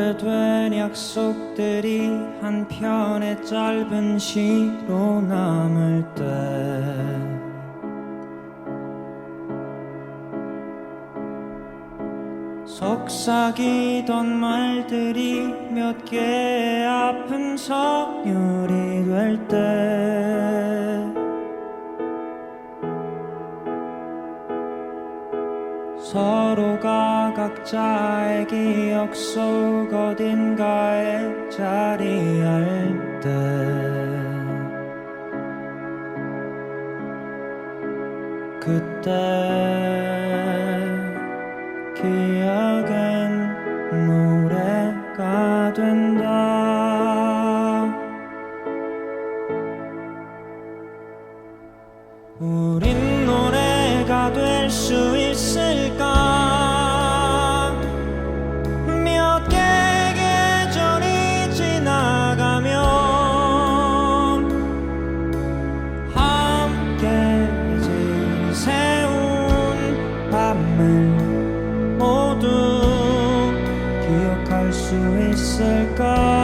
오래된 약속들이 한 편의 짧은 시로 남을 때. 속삭이던 말들이 몇 개의 아픈 선율이 될때 서로가 각자의 기억 속 어딘가에 자리할 때. 그때 기억엔 노래가 된다. 우린 노래가 될 수 있을까 밤을 모두 기억할 수 있을까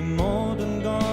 모든 걸